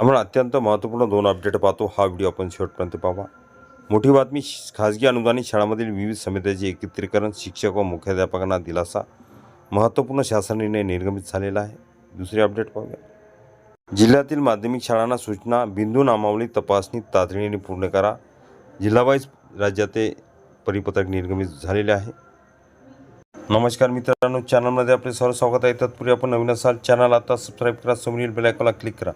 आपण अत्यंत महत्त्वपूर्ण दोन अपडेट पाहतो. हा व्हिडिओ आपण शेवटपर्यंत पाहा मोठी बातमी श- खाजगी अनुदानित शाळांमधील विविध समित्याचे एकत्रीकरण शिक्षक व मुख्याध्यापकांना दिलासा. महत्त्वपूर्ण शासन निर्णय निर्गमित झालेला आहे. दुसरी अपडेट पाहूया. जिल्ह्यातील माध्यमिक शाळांना सूचना बिंदू नामावली तपासणी तातडीने पूर्ण करा. जिल्हावाईज राज्याचे परिपत्रक निर्गमित झालेले आहे. नमस्कार मित्रांनो चॅनलमध्ये आपले सर्व स्वागत आहे. तत्पूर्वी आपण नवीन असाल चॅनल आता सबस्क्राईब करा. समोरील बेल क्लिक करा.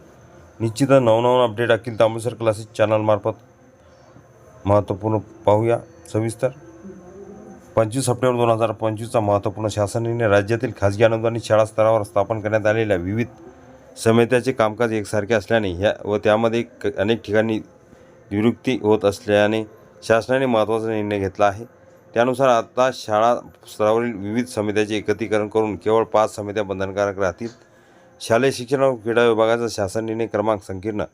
निश्चित नवनवन अपडेट अखिल तांबूसर क्लासेस चॅनलमार्फत महत्त्वपूर्ण पाहूया. सविस्तर पंचवीस सप्टेंबर दोन हजार पंचवीसचा महत्त्वपूर्ण शासनाने राज्यातील खाजगी अनुदानित शाळा स्तरावर स्थापन करण्यात आलेल्या विविध समित्याचे कामकाज एकसारखे असल्याने ह्या व त्यामध्ये क- अनेक ठिकाणी निवृत्ती होत असल्याने शासनाने महत्त्वाचा निर्णय घेतला आहे. त्यानुसार आता शाळा स्तरावरील विविध समित्याचे एकत्रीकरण करून केवळ पाच समित्या बंधनकारक राहतील. शालेय शिक्षण व क्रीडा विभागाचा शासन निर्णय क्रमांक संकीर्ण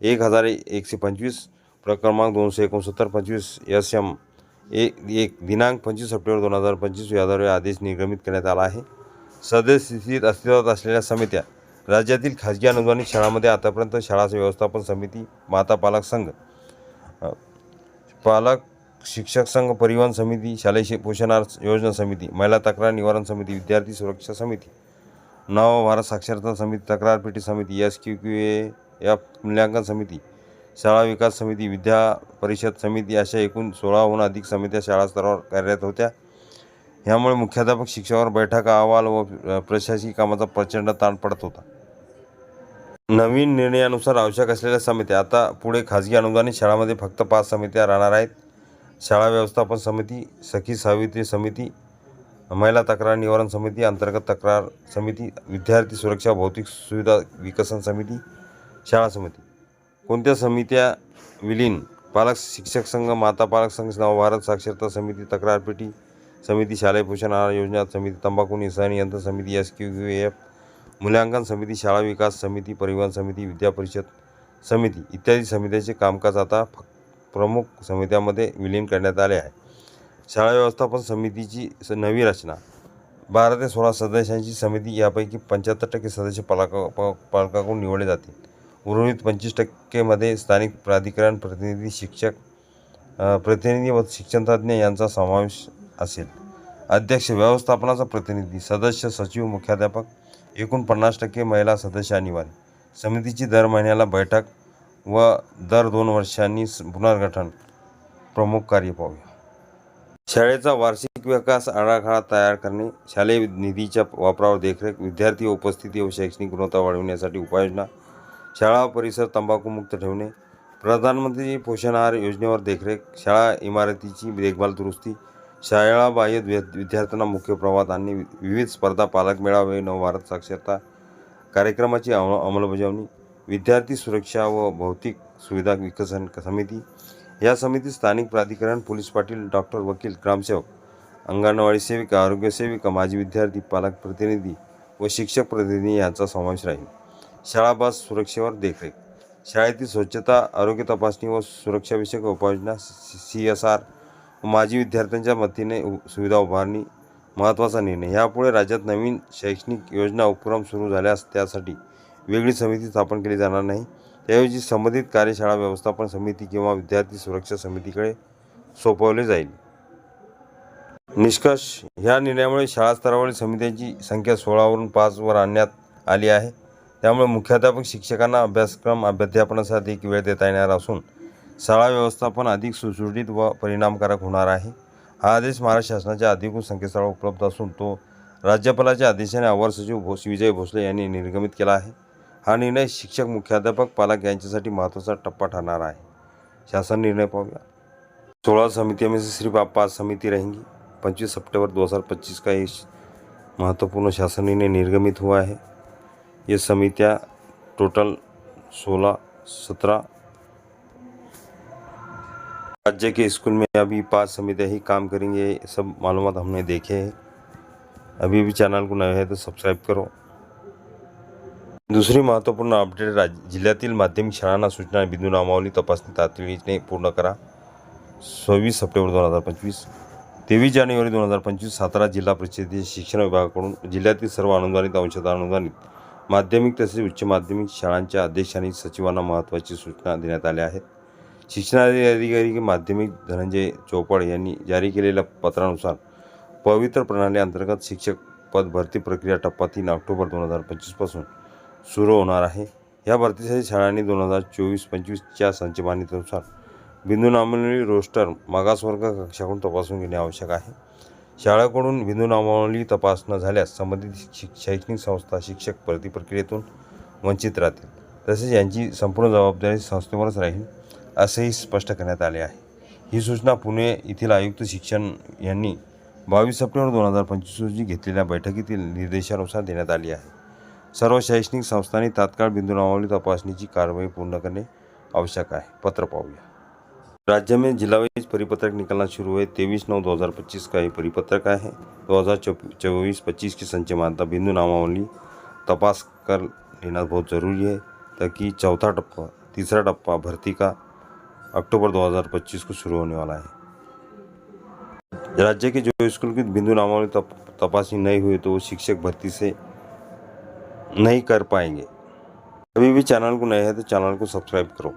एक हजार एकशे पंचवीस प्रक्रमांक दोनशे एकोणसत्तर पंचवीस एस एम एक एक दिनांक पंचवीस सप्टेंबर दोन हजार पंचवीस याद्वारे आदेश निर्गमित करण्यात आला आहे. सध्या स्थितीत अस्तित्वात असलेल्या समित्या राज्यातील खाजगी अनुदानित शाळांमध्ये आतापर्यंत शाळाचे व्यवस्थापन समिती माता पालक संघ पालक शिक्षक संघ परिवहन समिती शालेय शि- योजना समिती महिला तक्रार निवारण समिती विद्यार्थी सुरक्षा समिती नव भारत साक्षरता समिती तक्रार पेटी समिती S Q Q A F मूल्यांकन समिती शाळा विकास समिती विद्या परिषद समिती अशा एकूण सोळाहून अधिक समित्या शाळा स्तरावर कार्यरत होत्या. ह्यामुळे मुख्याध्यापक शिक्षकावर बैठका अहवाल व प्रशासकीय कामाचा प्रचंड ताण पडत होता. नवीन निर्णयानुसार आवश्यक असलेल्या समित्या आता पुढे खाजगी अनुदानित शाळांमध्ये फक्त पाच समित्या राहणार आहेत. शाळा व्यवस्थापन समिती सखी सावित्री समिती महिला तक्रार निवारण समिती अंतर्गत तक्रार समिती विद्यार्थी सुरक्षा भौतिक सुविधा विकसन समिती शाळा समिती. कोणत्या समित्या विलीन? पालक शिक्षक संघ माता पालक संघ नवभारत साक्षरता समिती तक्रार पेटी समिती शालेय पोषण आहार योजना समिती तंबाखू नियंत्रण यंत्र समिती एस क्यू क्यू एफ मूल्यांकन समिती शाळा विकास समिती परिवहन समिती विद्या परिषद समिती इत्यादी समित्याचे कामकाज आता प्रमुख समित्यामध्ये विलीन करण्यात आले आहे. शाळा व्यवस्थापन समितीची स नवी रचना. बारा ते सोळा सदस्यांची समिती यापैकी पंच्याहत्तर टक्के सदस्य पालक प- पालकाकडून निवडले जातील. उर्वरित पंचवीस टक्केमध्ये स्थानिक प्राधिकरण प्रतिनिधी शिक्षक प्रतिनिधी व शिक्षणतज्ज्ञ यांचा समावेश असेल. अध्यक्ष व्यवस्थापनाचा प्रतिनिधी सदस्य सचिव मुख्याध्यापक एकूण पन्नास टक्के महिला सदस्य अनिवार्य. समितीची दर महिन्याला बैठक व दर दोन वर्षांनी पुनर्गठन प्रमुख कार्य पाहूया. शाळेचा वार्षिक विकास आराखडा तयार करणे शालेय निधीच्या वापरावर देखरेख विद्यार्थी उपस्थिती व शैक्षणिक गुणवत्ता वाढविण्यासाठी उपाययोजना शाळा परिसर तंबाखूमुक्त ठेवणे प्रधानमंत्री पोषण आहार योजनेवर देखरेख शाळा इमारतीची देखभाल दुरुस्ती शाळाबाह्य विद्यार्थ्यांना मुख्य प्रवाहात आणणे विविध स्पर्धा पालक मेळावे नवभारत साक्षरता कार्यक्रमाची अंमलबजावणी विद्यार्थी सुरक्षा व भौतिक सुविधा विकसन समिती या समितीत स्थानिक प्राधिकरण पोलीस पाटील डॉक्टर वकील ग्रामसेवक अंगणवाडी सेविका आरोग्य सेविका माजी विद्यार्थी पालक प्रतिनिधी व शिक्षक प्रतिनिधी यांचा समावेश राहील. शाळा बस सुरक्षेवर देखरेख. शाळेतील स्वच्छता आरोग्य तपासणी व सुरक्षाविषयक उपाययोजना सी एस आर माजी विद्यार्थ्यांच्या मतीने उ- सुविधा उभारणी महत्त्वाचा निर्णय. यापुढे राज्यात नवीन शैक्षणिक योजना उपक्रम सुरू झाल्यास त्यासाठी वेगळी समिती स्थापन केली जाणार नाही. त्याऐवजी संबंधित कार्यशाळा व्यवस्थापन समिती किंवा विद्यार्थी सुरक्षा समितीकडे सोपवले जाईल. निष्कर्ष ह्या निर्णयामुळे शाळा स्तरावरील समित्यांची संख्या सोळावरून पाचवर आणण्यात आली आहे. त्यामुळे मुख्याध्यापक शिक्षकांना अभ्यासक्रम अध्यापनासाठी एक वेळ देता येणार असून शाळा व्यवस्थापन अधिक सुसुटीत व परिणामकारक होणार आहे. हा आदेश महाराष्ट्र शासनाच्या अधिकृत संकेतस्थळावर उपलब्ध असून तो राज्यपालाच्या आदेशाने अवर सचिव भोस विजय भोसले यांनी निर्गमित केला आहे. हा निर्णय शिक्षक मुख्याध्यापक पालक यांच्यासाठी महत्त्वाचा टप्पा ठरणार आहे. शासन निर्णय पाहूया. सोलह समितियों में से सिर्फ़ आप पाँच समिति रहेंगी. पच्चीस सितंबर 2025 का ये महत्वपूर्ण शासन निर्णय निर्गमित हुआ है. ये समितियाँ टोटल सोलह सत्रह राज्य के स्कूल में अभी पाँच समितियाँ ही काम करेंगे सब मालूमात हमने देखे हैं. अभी भी चैनल को नए है तो सब्सक्राइब करो. दुसरी महत्त्वपूर्ण अपडेट राज्य जिल्ह्यातील माध्यमिक शाळांना सूचना बिंदू नामावली तपासणी तातडीने पूर्ण करा. सव्वीस सप्टेंबर दोन हजार पंचवीस. तेवीस जानेवारी दोन हजार पंचवीस सातारा जिल्हा परिषदेच्या शिक्षण विभागाकडून जिल्ह्यातील सर्व अनुदानित अंशतः अनुदानित माध्यमिक तसेच उच्च माध्यमिक शाळांच्या अध्यक्ष आणि सचिवांना महत्त्वाची सूचना देण्यात आल्या आहेत. शिक्षणाधिकारी माध्यमिक धनंजय चोपड यांनी जारी केलेल्या पत्रानुसार पवित्र प्रणाली अंतर्गत शिक्षक पद भरती प्रक्रिया टप्पा तीन ऑक्टोबर दोन हजार पंचवीसपासून सुरू होणार आहे. या भरतीसाठी शाळांनी दोन हजार चोवीस पंचवीसच्या संचमानितनुसार बिंदू नामावली रोस्टर मागासवर्ग कक्षाकडून तपासून घेणे आवश्यक आहे. शाळेकडून बिंदू नामावली तपास न झाल्यास संबंधित शिक शैक्षणिक संस्था शिक्षक भरती प्रक्रियेतून वंचित राहतील. तसेच यांची संपूर्ण जबाबदारी संस्थेवरच राहील असेही स्पष्ट करण्यात आले आहे. ही सूचना पुणे येथील आयुक्त शिक्षण यांनी बावीस सप्टेंबर दोन हजार पंचवीस रोजी घेतलेल्या बैठकीतील निर्देशानुसार देण्यात आली आहे. सर्व शैक्षणिक संस्था संस्थांनी तात्काळ बिंदू नामावली तपासणीची कारवाई पूर्ण करणे आवश्यक आहे. पत्र पाहूया. राज्य में जिला वाइज परिपत्रक निकलना शुरू हुए तेईस नौ दो हज़ार पच्चीस का ये परिपत्रक है दो हज़ार चौबीस पच्चीस की संचय मान्यता बिंदु नामावली तपास कर लेना बहुत ज़रूरी है ताकि चौथा टप्पा तीसरा टप्पा भर्ती का अक्टूबर 2025 को शुरू होने वाला है. राज्य के जो स्कूल की बिंदु नामावली तप, नहीं हुई तो वो शिक्षक भर्ती से नहीं कर पाएंगे। अभी भी चैनल को नए हैं तो चैनल को सब्सक्राइब करो।